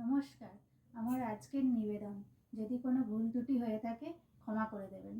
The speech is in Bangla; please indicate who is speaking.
Speaker 1: নমস্কার আমার আজকের নিবেদন। যদি কোনো ভুল ত্রুটি হয়ে থাকে ক্ষমা করে দেবেন।